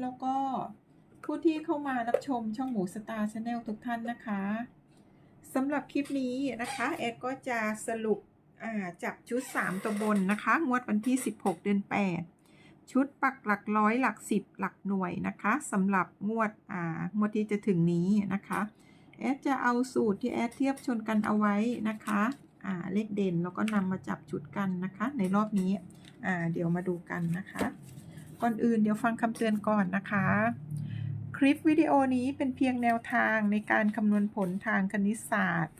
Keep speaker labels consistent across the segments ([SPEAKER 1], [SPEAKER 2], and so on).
[SPEAKER 1] แล้วก็ผู้ที่เข้ามารับชมช่องหมูสตาร์ชาแนลทุกท่านนะคะสำหรับคลิปนี้นะคะแอดก็จะสรุปจับชุด 3 ตัวบนนะคะ งวดวันที่ 16 เดือน 8 ชุดปักหลักร้อยหลัก 10 หลักหน่วยนะคะสำหรับงวดอ่างวดที่จะถึงนี้นะคะแอดจะเอาสูตรที่แอดเทียบชนกันเอาไว้นะคะอ่าเลขเด่นแล้วก็นำมาจับชุดกันนะคะ ในรอบนี้อ่าเดี๋ยวมาดูกันนะคะ ก่อนอื่นเดี๋ยวฟังคำเตือนก่อนนะคะ คลิปวิดีโอนี้เป็นเพียงแนวทางในการคำนวณผลทางคณิตศาสตร์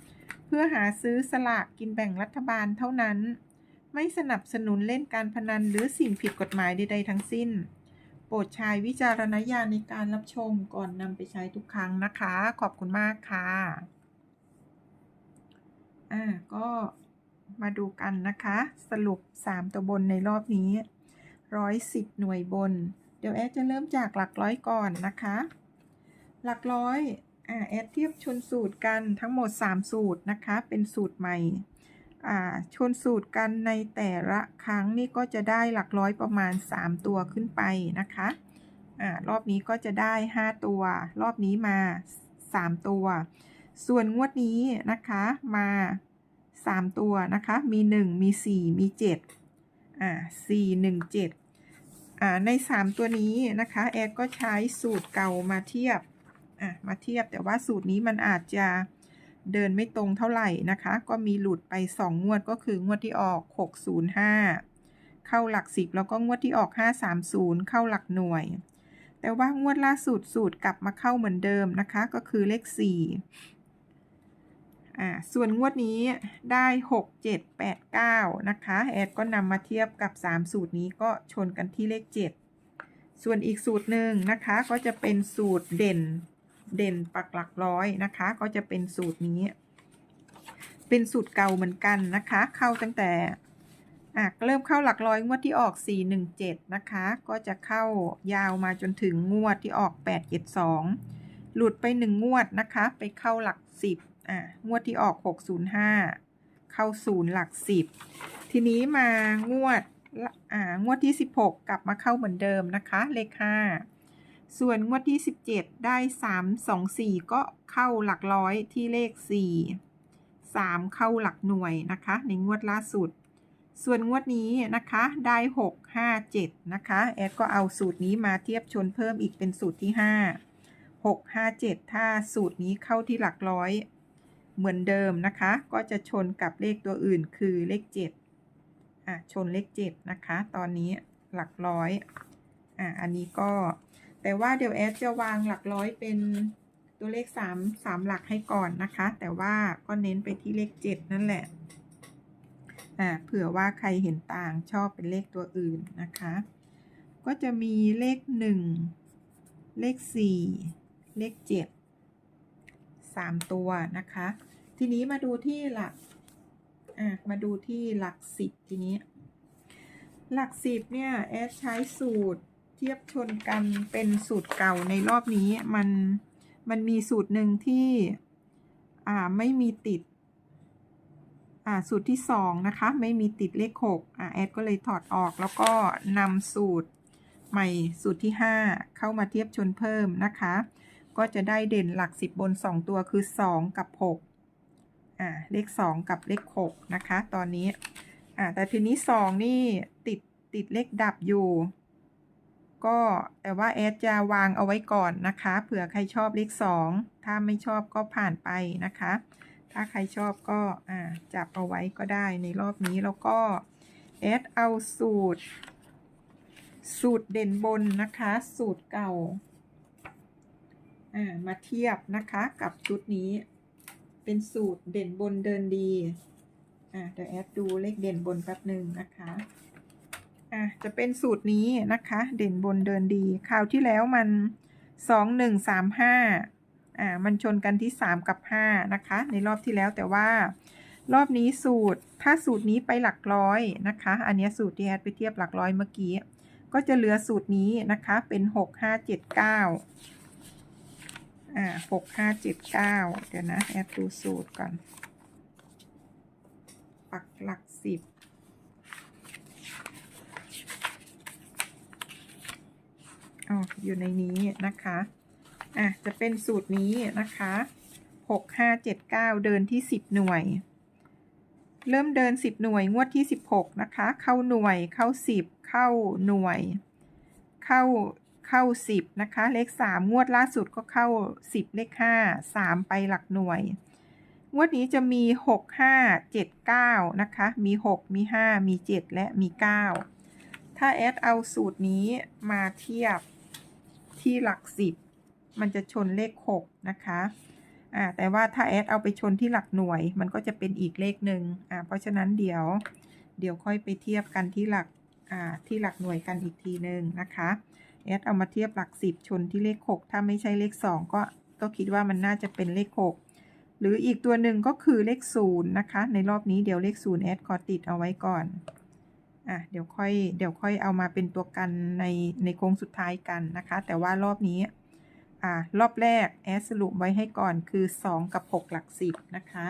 [SPEAKER 1] เพื่อหาซื้อสลากกินแบ่งรัฐบาลเท่านั้น ไม่สนับสนุนเล่นการพนันหรือสิ่งผิดกฎหมายใดๆทั้งสิ้น โปรดใช้วิจารณญาณในการรับชมก่อนนำไปใช้ทุกครั้งนะคะ ขอบคุณมากค่ะอ่าก็มาดูกันนะคะ สรุป 3 ตัวบนในรอบนี้ ร้อยสิบหน่วยบน เดี๋ยวแอดจะเริ่มจากหลักร้อยก่อนนะคะ หลักร้อยอ่าแอดเทียบชนสูตรกันทั้งหมด 3 สูตรนะคะ เป็นสูตรใหม่อ่าชนสูตรกันในแต่ละครั้งนี่ก็จะได้หลักร้อยประมาณ 3 ตัวขึ้นไปนะคะอ่ารอบนี้ก็จะได้ 5 ตัว รอบนี้มา 3 ตัว ส่วนงวดนี้นะคะมา 3 ตัวนะคะ มี 1 มี 4 มี 7 อ่าสี่หนึ่งเจ็ดอ่าในสามตัวนี้นะคะแอดก็ใช้สูตรเก่ามาเทียบอะมาเทียบแต่ว่าสูตรนี้มันอาจจะเดินไม่ตรงเท่าไหร่นะคะ ก็มีหลุดไปสองงวดก็คืองวดที่ออกหกศูนย์ห้าเข้าหลักสิบแล้วก็งวดที่ออกห้าสามศูนย์เข้าหลักหน่วย แต่ว่างวดล่าสุดสูตรกลับมาเข้าเหมือนเดิมนะคะ ก็คือเลขสี่ อ่าส่วนงวดนี้ได้ 6 7 8 9 นะคะ แอดก็นำมาเทียบกับ 3 สูตรนี้ก็ชนกันที่เลข 7 ส่วนอีกสูตรหนึ่งนะคะก็จะเป็นสูตรเด่นเด่นปักหลักร้อยนะคะ ก็จะเป็นสูตรนี้ เป็นสูตรเก่าเหมือนกันนะคะ เข้าตั้งแต่อะเริ่มเข้าหลักร้อยงวดที่ออก 417 นะคะ ก็จะเข้ายาวมาจนถึงงวดที่ออก 872 หลุดไป 1 งวดนะคะ ไปเข้าหลัก 10 อะงวดที่ออก 605 เข้าศูนย์หลัก 10 ทีนี้มางวดอ่างวดที่ 16 กลับมาเข้าเหมือนเดิมนะคะเลข5ส่วนงวดที่ 17 ได้ 3 2 4 ก็เข้าหลักร้อยที่เลข 4 3 เข้าหลักหน่วยนะคะ ในงวดล่าสุด ส่วนงวดนี้นะคะได้ 6 5 7 นะคะแอดก็เอาสูตรนี้มาเทียบชนเพิ่มอีกเป็นสูตรที่ 5 6 5 7 ถ้าสูตรนี้เข้าที่หลักร้อย เหมือนเดิมนะคะ ก็จะชนกับเลขตัวอื่นคือเลข 7 อะ ชนเลข 7 นะคะ ตอนนี้หลักร้อย อะ อันนี้ก็ แต่ว่าเดี๋ยวแอดจะวางหลักร้อยเป็นตัวเลข 3 3 หลักให้ก่อนนะคะ แต่ว่าก็เน้นไปที่เลข 7 นั่นแหละ อะเผื่อว่าใครเห็นต่างชอบเป็นเลขตัวอื่นนะคะ ก็จะมีเลข 1 เลข 4 เลข 7 3ตัวนะคะ ทีนี้มาดูที่หลักอะมาดูที่หลักสิบทีนี้ หลักสิบเนี่ยแอดใช้สูตรเทียบชนกันเป็นสูตรเก่าในรอบนี้มันมันมีสูตรหนึ่งที่อ่าไม่มีติดอ่าสูตรที่สองนะคะไม่มีติดเลขหกอ่าแอดก็เลยถอดออกแล้วก็นำสูตรใหม่สูตรที่ห้าเข้ามาเทียบชนเพิ่มนะคะ ก็จะได้เด่นหลักสิบบนสองตัวคือสองกับหกอ่า เลขสองกับเลขหกนะคะ ตอนนี้ อ่า แต่ทีนี้สองนี่ติดติดเลขดับอยู่ ก็แต่ว่าแอดจะวางเอาไว้ก่อนนะคะ เผื่อใครชอบเลขสองถ้าไม่ชอบก็ผ่านไปนะคะ ถ้าใครชอบก็ อ่า จับเอาไว้ก็ได้ในรอบนี้แล้วก็แอดเอาสูตร สูตรเด่นบนนะคะ สูตรเก่า มาเทียบนะคะกับชุดนี้ เป็นสูตรเด่นบนเดินดีอ่าเดี๋ยวแอดดูเลขเด่นบนแป๊บหนึ่งนะคะอ่าจะเป็นสูตรนี้นะคะ เด่นบนเดินดี คราวที่แล้วมันสองหนึ่งสามห้าอ่ามันชนกันที่สามกับห้านะคะ ในรอบที่แล้วแต่ว่า รอบนี้สูตรถ้าสูตรนี้ไปหลักร้อยนะคะ อันนี้สูตรที่แอดไปเทียบหลักร้อยเมื่อกี้ก็จะเหลือสูตรนี้นะคะเป็นหกห้าเจ็ดเก้า อ่าหกห้าเจ็ดเก้าเดี๋ยวนะ แอดดูสูตรก่อน ปักหลักสิบอ๋ออยู่ในนี้นะคะ อะ จะเป็นสูตรนี้นะคะหกห้าเจ็ดเก้าเดินที่สิบหน่วย เริ่มเดินสิบหน่วยงวดที่สิบหกนะคะ เข้าหน่วยเข้าสิบเข้าหน่วย เข้า เข้าสิบนะคะ เลขสามงวดล่าสุดก็เข้าสิบเลขห้าสามไปหลักหน่วย งวดนี้จะมีหกห้าเจ็ดเก้านะคะ มีหกมีห้ามีเจ็ดและมีเก้าถ้าแอดเอาสูตรนี้มาเทียบที่หลักสิบมันจะชนเลขหกนะคะอ่าแต่ว่าถ้าแอดเอาไปชนที่หลักหน่วย มันก็จะเป็นอีกเลขหนึ่งอ่าเพราะฉะนั้นเดี๋ยว เดี๋ยวค่อยไปเทียบกันที่หลักอ่าที่หลักหน่วยกันอีกทีหนึ่งนะคะ แอดเอามาเทียบหลักสิบชนที่เลข 6 ถ้าไม่ใช่เลข 2 ก็ก็คิดว่ามันน่าจะเป็นเลข 6 หรืออีกตัวหนึ่งก็คือเลข0นะคะ ในรอบนี้เดี๋ยวเลข0แอดขอติดเอาไว้ก่อนอะเดี๋ยวค่อยเดี๋ยวค่อยเอามาเป็นตัวกันในในโค้งสุดท้ายกันนะคะ แต่ว่ารอบนี้อะรอบแรกแอดสรุปไว้ให้ก่อนคือ 2 กับ 6 หลัก 10 นะคะ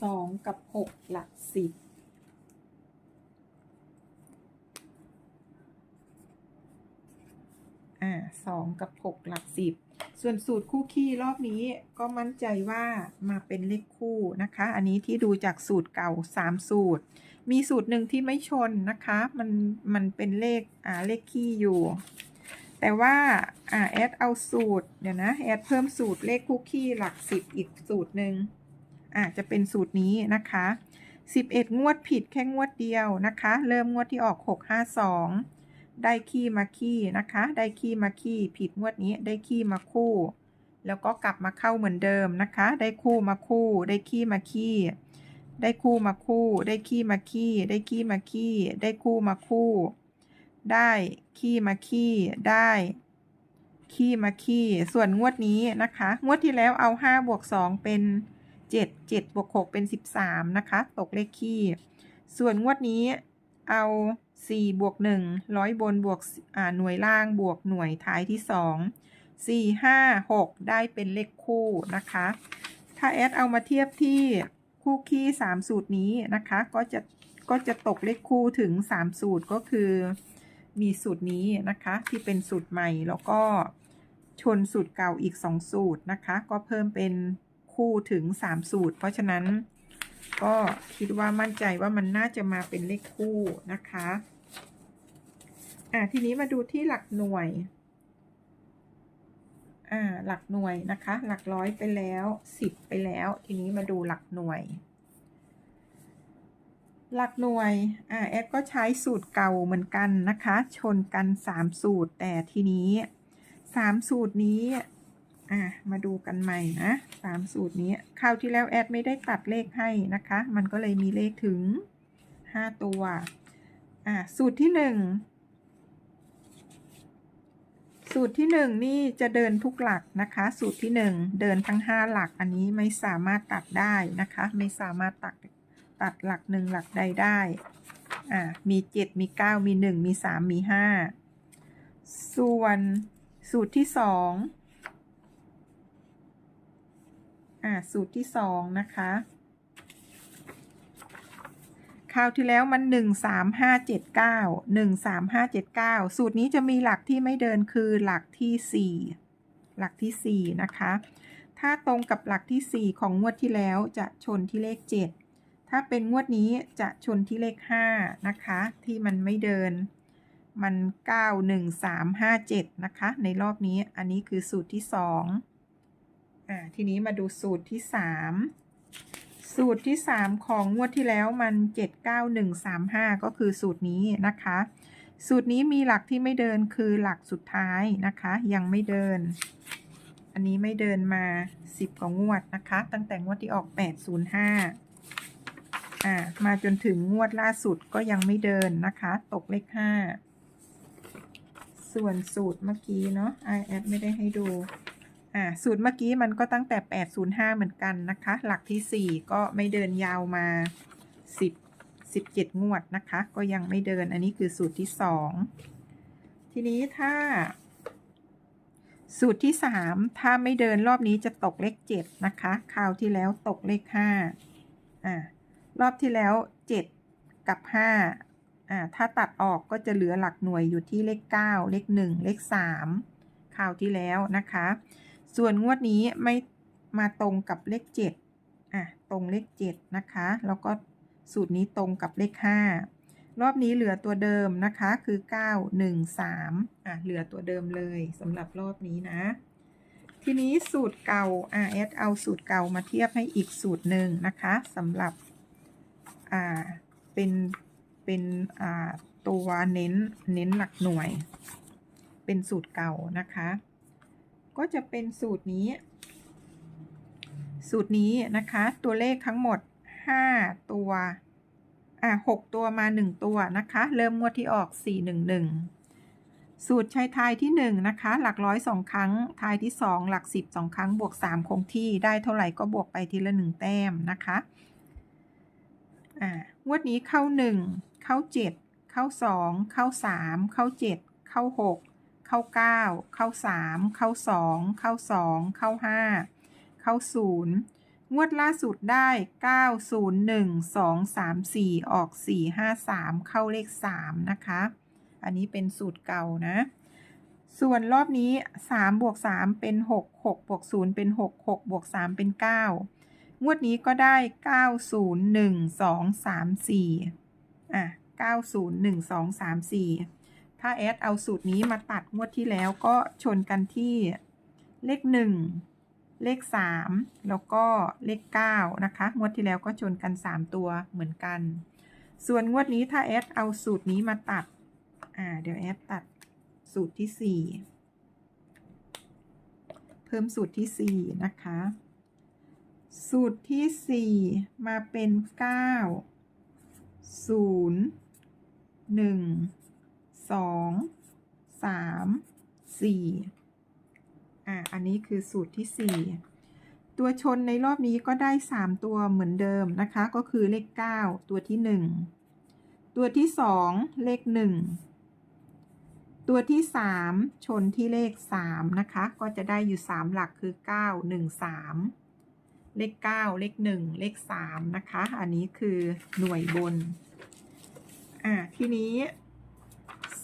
[SPEAKER 1] 2 กับ 6 หลัก 10 อ่าสองกับ6หลักสิบ ส่วนสูตรคู่ขี้รอบนี้ก็มั่นใจว่ามาเป็นเลขคู่นะคะ อันนี้ที่ดูจากสูตรเก่า3สูตร มีสูตรหนึ่งที่ไม่ชนนะคะ มันมันเป็นเลขอ่าเลขขี้อยู่ แต่ว่าอ่าแอดเอาสูตรเดี๋ยวนะแอดเพิ่มสูตรเลขคู่ขี้หลักสิบอีกสูตรหนึ่งอ่าจะเป็นสูตรนี้นะคะ11 งวดผิดแค่งวดเดียวนะคะ เริ่มงวดที่ออก 652 ได้ขี้มาขี้นะคะ ได้ขี้มาขี้ผิดงวดนี้ได้ขี้มาคู่ แล้วก็กลับมาเข้าเหมือนเดิมนะคะ ได้คู่มาคู่ ได้ขี้มาขี้ ได้คู่มาคู่ ได้ขี้มาขี้ ได้ขี้มาขี้ ได้คู่มาคู่ ได้ขี้มาขี้ ได้ขี้มาขี้ ส่วนงวดนี้นะคะ งวดที่แล้วเอา5บวก2เป็น 7 7บวก6เป็น 13 นะคะ ตกเลขขี้ ส่วนงวดนี้เอา 4บวก1ร้อยบนบวกอ่าหน่วยล่างบวกหน่วยท้ายที่ 2 4 5 6 ได้เป็นเลขคู่นะคะ ถ้าแอดเอามาเทียบที่คู่ขี้3สูตรนี้นะคะ ก็จะก็จะตกเลขคู่ถึง 3 สูตรก็คือมีสูตรนี้นะคะที่เป็นสูตรใหม่แล้วก็ชนสูตรเก่าอีก 2 สูตรนะคะ ก็เพิ่มเป็นคู่ถึง 3 สูตร เพราะฉะนั้น ก็คิดว่ามั่นใจว่ามันน่าจะมาเป็นเลขคู่นะคะ อ่าทีนี้มาดูที่หลักหน่วย อ่าหลักหน่วยนะคะ หลักร้อยไปแล้วสิบไปแล้ว ทีนี้มาดูหลักหน่วย หลักหน่วย อ่าแอดก็ใช้สูตรเก่าเหมือนกันนะคะ ชนกันสามสูตรแต่ทีนี้สามสูตรนี้ อะมาดูกันใหม่นะสามสูตรนี้คราวที่แล้วแอดไม่ได้ตัดเลขให้นะคะ มันก็เลยมีเลขถึงห้าตัวอะสูตรที่หนึ่งสูตรที่หนึ่งนี่จะเดินทุกหลักนะคะ สูตรที่หนึ่งเดินทั้งห้าหลักอันนี้ไม่สามารถตัดได้นะคะ ไม่สามารถตัดตัดหลักหนึ่งหลักใดได้อะมีเจ็ดมีเก้ามีหนึ่งมีสามมีห้าส่วนสูตรที่ส อ่าสูตรที่สองนะคะคราวที่แล้วมันหนึ่งสามห้าเจ็ดเก้าหนึ่งสามห้าเจ็ดเก้าสูตรนี้จะมีหลักที่ไม่เดินคือหลักที่สี่หลักที่สี่นะคะ ถ้าตรงกับหลักที่สี่ของงวดที่แล้วจะชนที่เลขเจ็ดถ้าเป็นงวดนี้จะชนที่เลขห้านะคะ ที่มันไม่เดิน มันเก้าหนึ่งสามห้าเจ็ดนะคะ ในรอบนี้อันนี้คือสูตรที่สอง อ่าทีนี้มาดูสูตรที่สามสูตรที่สามของงวดที่แล้วมันเจ็ดเก้าหนึ่งสามห้าก็คือสูตรนี้นะคะ สูตรนี้มีหลักที่ไม่เดินคือหลักสุดท้ายนะคะ ยังไม่เดิน อันนี้ไม่เดินมาสิบของงวดนะคะ ตั้งแต่งวดที่ออกแปดศูนย์ห้าอ่ามาจนถึงงวดล่าสุดก็ยังไม่เดินนะคะ ตกเลขห้า ส่วนสูตรเมื่อกี้เนาะไอแอดไม่ได้ให้ดู อ่าสูตรเมื่อกี้มันก็ตั้งแต่ 805 เหมือนกันนะคะ หลักที่ 4 ก็ไม่เดินยาวมา 10 17 งวดนะคะ ก็ยังไม่เดินอันนี้คือสูตรที่ 2 ทีนี้ถ้า สูตรที่ 3 ถ้าไม่เดินรอบนี้จะตกเลข 7 นะคะ คราวที่แล้วตกเลข 5 อ่ารอบที่แล้ว 7 กับ 5 อ่า ถ้าตัดออกก็จะเหลือหลักหน่วยอยู่ที่เลข 9 เลข 1 เลข 3 คราวที่แล้วนะคะ ส่วนงวดนี้ไม่มาตรงกับเลข7อะตรงเลข7นะคะ แล้วก็สูตรนี้ตรงกับเลข 5 รอบนี้เหลือตัวเดิมนะคะคือ 9 1 3อะเหลือตัวเดิมเลยสำหรับรอบนี้นะ ทีนี้สูตรเก่าอ่าแอดเอาสูตรเก่ามาเทียบให้อีกสูตรหนึ่งนะคะสำหรับอ่าเป็นเป็นอ่าตัวเน้นเน้นหลักหน่วย เป็นสูตรเก่านะคะ ก็จะเป็นสูตรนี้ สูตรนี้นะคะ ตัวเลขทั้งหมด 5 ตัว อ่า6ตัวมา 1 ตัวนะคะ เริ่มงวดที่ออก 411 สูตรใช้ทายที่ 1 นะคะ หลักร้อยสองครั้ง ทายที่ 2 หลัก 10สองครั้ง บวก 3 คงที่ ได้เท่าไหร่ก็บวกไปทีละ 1 แต้มนะคะ อ่างวดนี้เข้า 1 เข้า 7 เข้า 2 เข้า 3 เข้า 7 เข้า 6 เข้า9เข้า3เข้า2เข้า2เข้า5เข้า0งวดล่าสุดได้ 901 2 3 4 ออก 4 5 3 เข้าเลข 3 นะคะ อันนี้เป็นสูตรเก่านะ ส่วนรอบนี้ 3 บวก 3 เป็น 6 6 บวก 0 เป็น 6 6 บวก 3 เป็น 9 งวดนี้ก็ได้ 901 2 3 4 อะ 901 2 3 4 ถ้าแอดเอาสูตรนี้มาตัดงวดที่แล้วก็ชนกันที่เลข 1 เลข 3 แล้วก็เลข 9 นะคะ งวดที่แล้วก็ชนกัน 3 ตัวเหมือนกัน ส่วนงวดนี้ถ้าแอดเอาสูตรนี้มาตัด อ่า เดี๋ยวแอดตัดสูตรที่ 4 เพิ่มสูตรที่ 4 นะคะ สูตรที่ 4 มาเป็น 9 0 1 2 3 4อ่าอันนี้คือสูตรที่4ตัวชนในรอบนี้ก็ได้3ตัวเหมือนเดิมนะคะ ก็คือเลข9ตัวที่1ตัวที่2เลข1ตัวที่ 3 ชนที่เลข 3 นะคะ ก็จะได้อยู่ 3 หลักคือ 9 1 3 เลข 9 เลข 1 เลข 3 นะคะ อันนี้คือหน่วยบน อ่า ทีนี้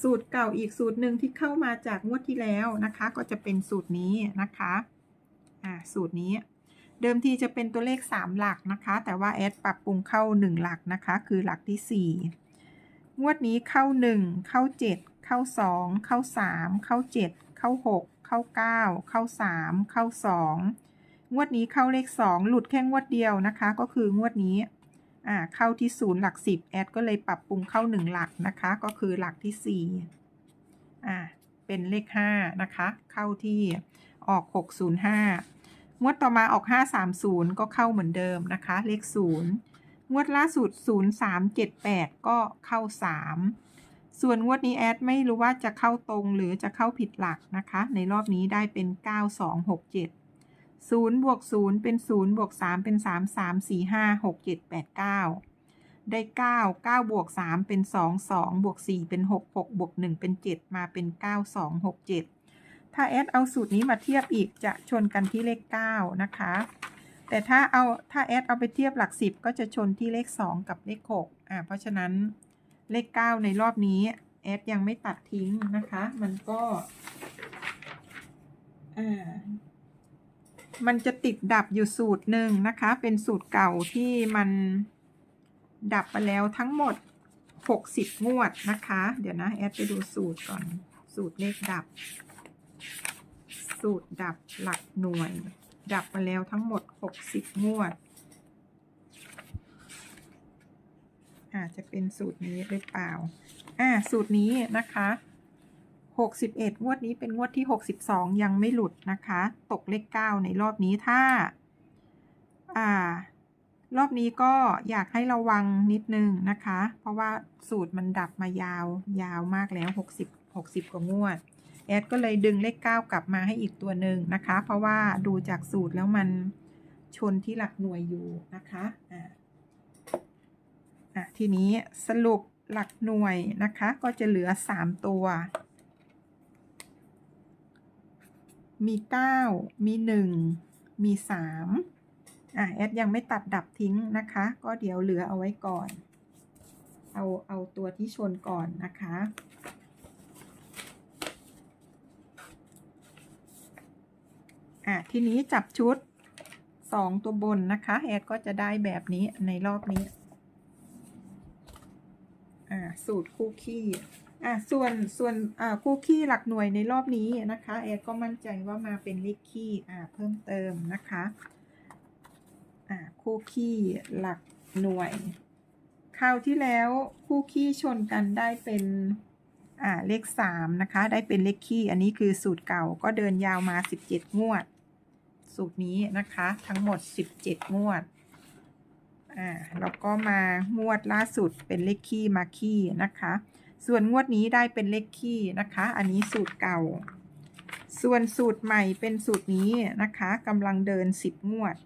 [SPEAKER 1] สูตรเก่าอีกสูตรหนึ่งที่เข้ามาจากงวดที่แล้วนะคะ ก็จะเป็นสูตรนี้นะคะอ่าสูตรนี้ เดิมทีจะเป็นตัวเลข 3 หลักนะคะ แต่ว่าแอดปรับปรุงเข้า 1 หลักนะคะ คือหลักที่ 4 งวดนี้เข้า 1 เข้า 7 เข้า 2 เข้า 3 เข้า 7 เข้า 6 เข้า 9 เข้า 3 เข้า 2 งวดนี้เข้าเลข 2 หลุดแค่งวดเดียวนะคะ ก็คืองวดนี้ อ่าเข้าที่ศูนย์หลัก10แอดก็เลยปรับปรุงเข้า1หลักนะคะ ก็คือหลักที่4อ่าเป็นเลข5นะคะ เข้าที่ออก605งวดต่อมาออก530ก็เข้าเหมือนเดิมนะคะ เลข0งวดล่าสุด0378ก็เข้า3ส่วนงวดนี้แอดไม่รู้ว่าจะเข้าตรงหรือจะเข้าผิดหลักนะคะ ในรอบนี้ได้เป็น 9267 0บวก0เป็น0บวก3เป็น3 3 4 5 6 7 8 9ได้9 9บวก3เป็น2 2บวก4เป็น6 6บวก1เป็น7มาเป็น9 2 6 7ถ้าแอดเอาสูตรนี้มาเทียบอีกจะชนกันที่เลข9นะคะ แต่ถ้าเอาถ้าแอดเอาไปเทียบหลัก10ก็จะชนที่เลข2กับเลข6อ่าเพราะฉะนั้นเลข9ในรอบนี้แอดยังไม่ตัดทิ้งนะคะ มันก็อ่า มันจะติดดับอยู่สูตรหนึ่งนะคะ เป็นสูตรเก่าที่มันดับไปแล้วทั้งหมด 60 งวดนะคะ เดี๋ยวนะ แอดไปดูสูตรก่อน สูตรเลขดับ สูตรดับหลักหน่วย ดับมาแล้วทั้งหมด 60 งวด อาจจะเป็นสูตรนี้หรือเปล่า อ่า สูตรนี้นะคะ 61 งวดนี้เป็นงวดที่ 62 ยังไม่หลุดนะคะ ตกเลข 9 ในรอบนี้ถ้า อ่า รอบนี้ก็อยากให้ระวังนิดนึงนะคะ เพราะว่าสูตรมันดับมายาวยาวมากแล้ว 60 60 กว่างวด แอดก็เลยดึงเลข 9 กลับมาให้อีกตัวหนึ่งนะคะ เพราะว่าดูจากสูตรแล้วมันชนที่หลักหน่วยอยู่นะคะอ่าอะทีนี้สรุปหลักหน่วยนะคะก็จะเหลือ 3 ตัว มี9มี1มี3อะแอดยังไม่ตัดดับทิ้งนะคะ ก็เดี๋ยวเหลือเอาไว้ก่อน เอาเอาตัวที่ชนก่อนนะคะอะทีนี้จับชุดสองตัวบนนะคะแอดก็จะได้แบบนี้ในรอบนี้ อ่าสูตรคู่ขี้ อะส่วนส่วนอ่าคู่ขี้หลักหน่วยในรอบนี้นะคะแอดก็มั่นใจว่ามาเป็นเลขขี้อ่าเพิ่มเติมนะคะอ่าคู่ขี้หลักหน่วยคราวที่แล้วคู่ขี้ชนกันได้เป็นอ่าเลขสามนะคะ ได้เป็นเลขขี้อันนี้คือสูตรเก่าก็เดินยาวมาสิบเจ็ดงวด สูตรนี้นะคะทั้งหมดสิบเจ็ดงวดอ่าแล้วก็มางวดล่าสุดเป็นเลขคี่มาคี่นะคะ ส่วนงวดนี้ได้เป็นเลขคี่นะคะ อันนี้สูตรเก่า ส่วนสูตรใหม่เป็นสูตรนี้นะคะกำลังเดิน 10 งวด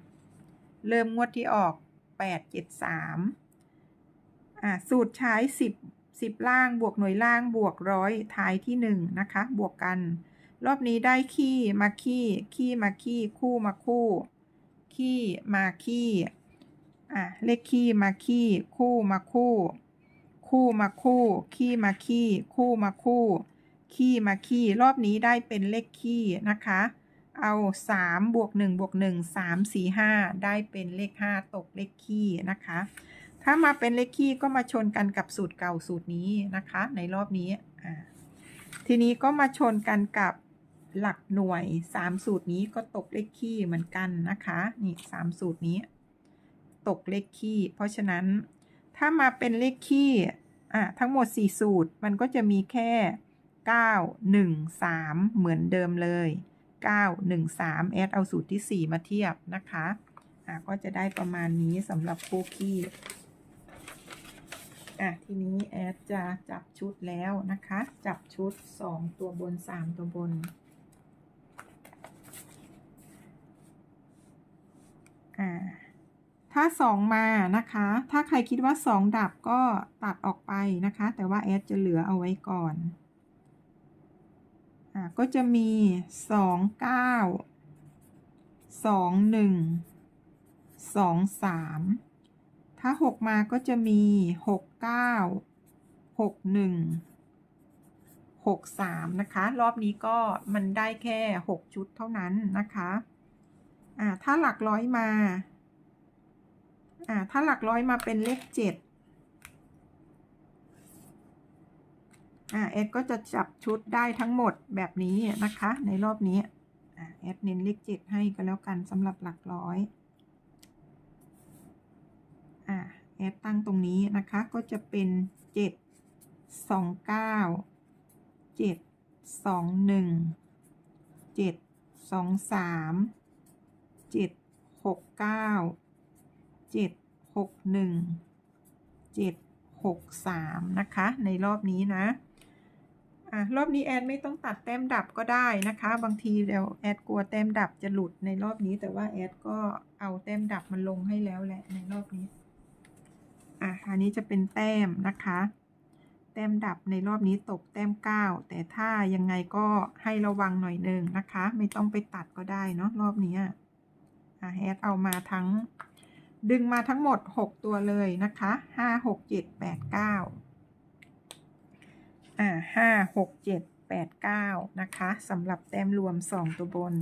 [SPEAKER 1] เริ่มงวดที่ออก 8 7 3อ่าสูตรใช้ 10 10 ล่างบวกหน่วยล่างบวกร้อยท้ายที่ 1 นะคะ บวกกัน รอบนี้ได้ขี้มาขี้ขี้มาขี้คู่มาคู่ขี้มาขี้อะเลขขี้มาขี้คู่มาคู่ คู่มาคู่ ขี้มาขี้ คู่มาคู่ ขี้มาขี้ รอบนี้ได้เป็นเลขขี้นะคะ เอาสามบวกหนึ่งบวกหนึ่งสามสี่ห้าได้เป็นเลขห้าตกเลขขี้นะคะ ถ้ามาเป็นเลขขี้ก็มาชนกันกับสูตรเก่าสูตรนี้นะคะ ในรอบนี้ ทีนี้ก็มาชนกันกับหลักหน่วยสามสูตรนี้ก็ตกเลขขี้เหมือนกันนะคะ นี่สามสูตรนี้ ตกเลขคี่เพราะฉะนั้นถ้ามาเป็นเลขคี่ อะทั้งหมด 4 สูตรมันก็จะมีแค่ 9 1 3 เหมือนเดิมเลย 9 1 3แอดเอาสูตรที่ 4 มาเทียบนะคะอะก็จะได้ประมาณนี้สำหรับคู่คี่อะทีนี้แอดจะจับชุดแล้วนะคะ จับชุด 2 ตัวบน 3 ตัวบน อ่า ถ้า 2 มานะคะ ถ้าใครคิดว่า 2 ดับก็ตัดออกไปนะคะ แต่ว่าแอดจะเหลือเอาไว้ก่อนอ่าก็จะมี 2 9 2 1 2 3 ถ้า 6 มาก็จะมี 6 9 6 1 6 3 นะคะ รอบนี้ก็มันได้แค่ 6 ชุดเท่านั้นนะคะ อ่า ถ้าหลักร้อยมา อ่า ถ้าหลักร้อยมาเป็นเลขเจ็ดอ่าเอดก็จะจับชุดได้ทั้งหมดแบบนี้นะคะ ในรอบนี้อ่าเอดเน้นเลขเจ็ดให้ก็แล้วกันสำหรับหลักร้อยอ่าเอดตั้งตรงนี้นะคะก็จะเป็นเจ็ดสองเก้าเจ็ดสองหนึ่งเจ็ดสองสามเจ็ดหกเก้า เจ็ดหกหนึ่งเจ็ดหกสามนะคะ ในรอบนี้นะอะรอบนี้แอดไม่ต้องตัดแต้มดับก็ได้นะคะ บางทีเดี๋ยวแอดกลัวแต้มดับจะหลุดในรอบนี้ แต่ว่าแอดก็เอาแต้มดับมันลงให้แล้วแหละในรอบนี้อะอันนี้จะเป็นแต้มนะคะ แต้มดับในรอบนี้ตกแต้มเก้าแต่ถ้ายังไงก็ให้ระวังหน่อยหนึ่งนะคะ ไม่ต้องไปตัดก็ได้เนาะรอบนี้อะแอดเอามาทั้ง ดึงมาทั้งหมด 6 ตัวเลยนะคะ 5 6 7 8 9 อ่า 5 6 7 8 9 นะคะสำหรับแต้มรวม 2 ตัวบน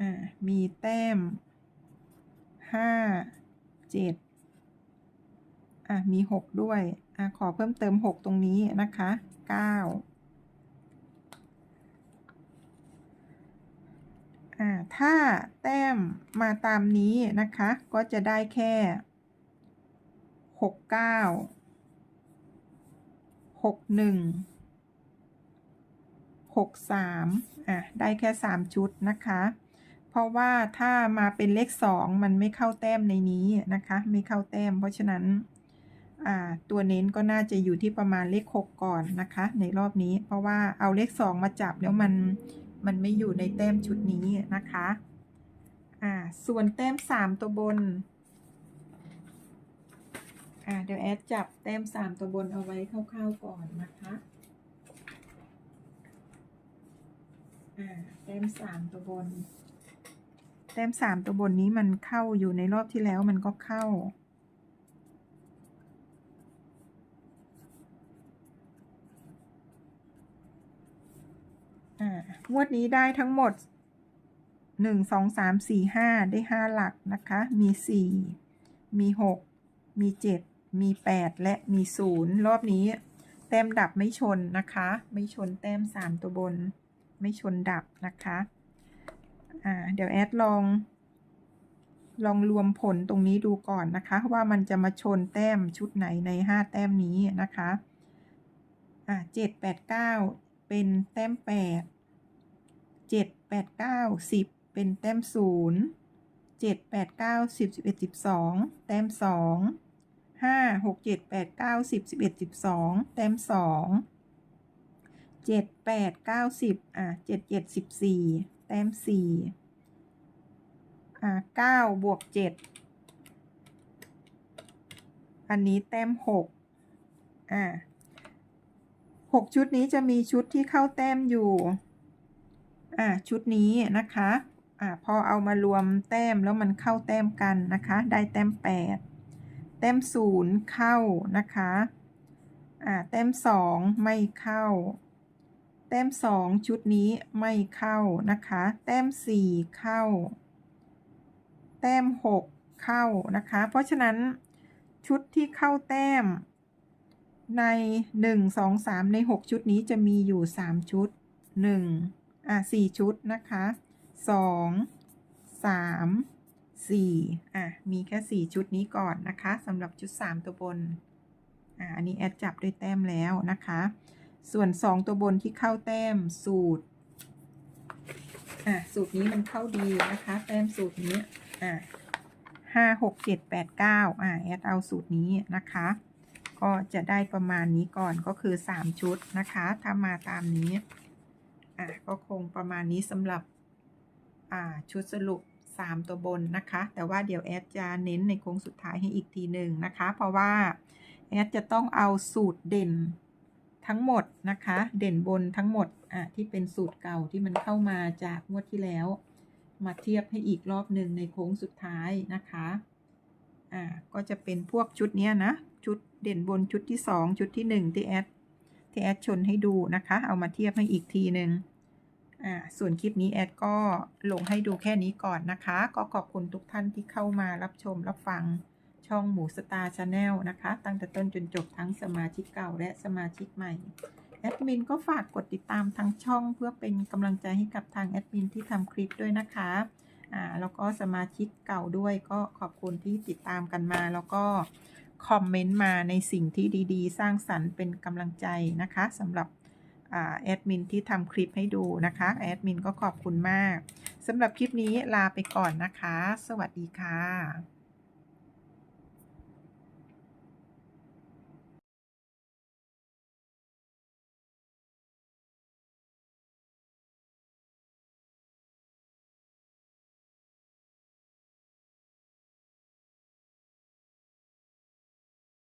[SPEAKER 1] อ่ามีแต้ม 5 7 อะมี 6 ด้วยอะขอเพิ่มเติม 6 ตรงนี้นะคะ 9 อ่า ถ้าแต้มมาตามนี้นะคะ ก็จะได้แค่ 6 9 6 1 6 3อะได้แค่ 3 ชุดนะคะ เพราะว่าถ้ามาเป็นเลข 2 มันไม่เข้าแต้มในนี้นะคะ ไม่เข้าแต้มเพราะฉะนั้น อ่าตัวเน้นก็น่าจะอยู่ที่ประมาณเลข 6 ก่อนนะคะ ในรอบนี้ เพราะว่าเอาเลข 2 มาจับแล้วมันมันไม่อยู่ในแต้มชุดนี้นะคะอ่าส่วนแต้ม 3 ตัวบนอ่าเดี๋ยวแอดจับแต้ม 3 ตัวบนเอาไว้คร่าวๆก่อนนะคะอ่าแต้มสามตัวบน แต้มสามตัวบนนี้มันเข้าอยู่ในรอบที่แล้วมันก็เข้า อ่า งวดนี้ได้ทั้งหมดหนึ่งสองสามสี่ห้าได้ห้าหลักนะคะ มีสี่มีหกมีเจ็ดมีแปดและมีศูนย์รอบนี้ แต้มดับไม่ชนนะคะ ไม่ชนแต้มสามตัวบน ไม่ชนดับนะคะอ่าเดี๋ยวแอดลอง ลองรวมผลตรงนี้ดูก่อนนะคะ ว่ามันจะมาชนแต้มชุดไหนในห้าแต้มนี้นะคะอ่าเจ็ดแปดเก้าเป็นแต้มแปด เจ็ดแปดเก้าสิบเป็นแต้มศูนย์เจ็ดแปดเก้าสิบสิบเอ็ดสิบสองแต้มสองห้าหกเจ็ดแปดเก้าสิบสิบเอ็ดสิบสองแต้มสองเจ็ดแปดเก้าสิบอะเจ็ดเจ็ดสิบสี่แต้มสี่อะเก้าบวกเจ็ดอันนี้แต้มหกอะหกชุดนี้จะมีชุดที่เข้าแต้มอยู่ อ่าชุดนี้นะคะอ่าพอเอามารวมแต้มแล้วมันเข้าแต้มกันนะคะ ได้แต้มแปดแต้มศูนย์เข้านะคะอ่าแต้มสองไม่เข้า แต้มสองชุดนี้ไม่เข้านะคะ แต้มสี่เข้า แต้มหกเข้านะคะ เพราะฉะนั้นชุดที่เข้าแต้มในหนึ่งสองสามในหกชุดนี้จะมีอยู่สามชุดหนึ่ง อะสี่ชุดนะคะสองสามสี่อะ มีแค่สี่ชุดนี้ก่อนนะคะสำหรับชุดสามตัวบน อะ อันนี้แอดจับด้วยแต้มแล้วนะคะ ส่วนสองตัวบนที่เข้าแต้มสูตร อะ สูตรนี้มันเข้าดีนะคะ แต้มสูตรนี้ อะห้าหกเจ็ดแปดเก้าอะ แอดเอาสูตรนี้นะคะ ก็จะได้ประมาณนี้ก่อนก็คือสามชุดนะคะ ถ้ามาตามนี้ อะก็คงประมาณนี้สำหรับอ่าชุดสรุป 3 ตัวบนนะคะ แต่ว่าเดี๋ยวแอดจะเน้นในโค้งสุดท้ายให้อีกทีหนึ่งนะคะ เพราะว่าแอดจะต้องเอาสูตรเด่นทั้งหมดนะคะ เด่นบนทั้งหมดอะที่เป็นสูตรเก่าที่มันเข้ามาจากงวดที่แล้ว มาเทียบให้อีกรอบหนึ่งในโค้งสุดท้ายนะคะอ่าก็จะเป็นพวกชุดเนี้ยนะชุดเด่นบนชุดที่ 2 ชุดที่ 1 ที่แอดที่แอดชนให้ดูนะคะ เอามาเทียบให้อีกทีหนึ่ง อ่าส่วนคลิปนี้แอดก็ลงให้ดูแค่นี้ก่อนนะคะ ก็ขอบคุณทุกท่านที่เข้ามารับชมรับฟังช่องหมูสตาร์ชาแนลนะคะ ตั้งแต่ต้นจนจบทั้งสมาชิกเก่าและสมาชิกใหม่ แอดมินก็ฝากกดติดตามทางช่องเพื่อเป็นกำลังใจให้กับทางแอดมินที่ทำคลิปด้วยนะคะอ่าแล้วก็สมาชิกเก่าด้วยก็ขอบคุณที่ติดตามกันมา แล้วก็คอมเมนต์มาในสิ่งที่ดี ๆ สร้างสรรค์เป็นกำลังใจนะคะสำหรับ แอดมินที่ทำคลิปให้ดูนะคะ แอดมินก็ขอบคุณมากสำหรับคลิปนี้ลาไปก่อนนะคะ สวัสดีค่ะ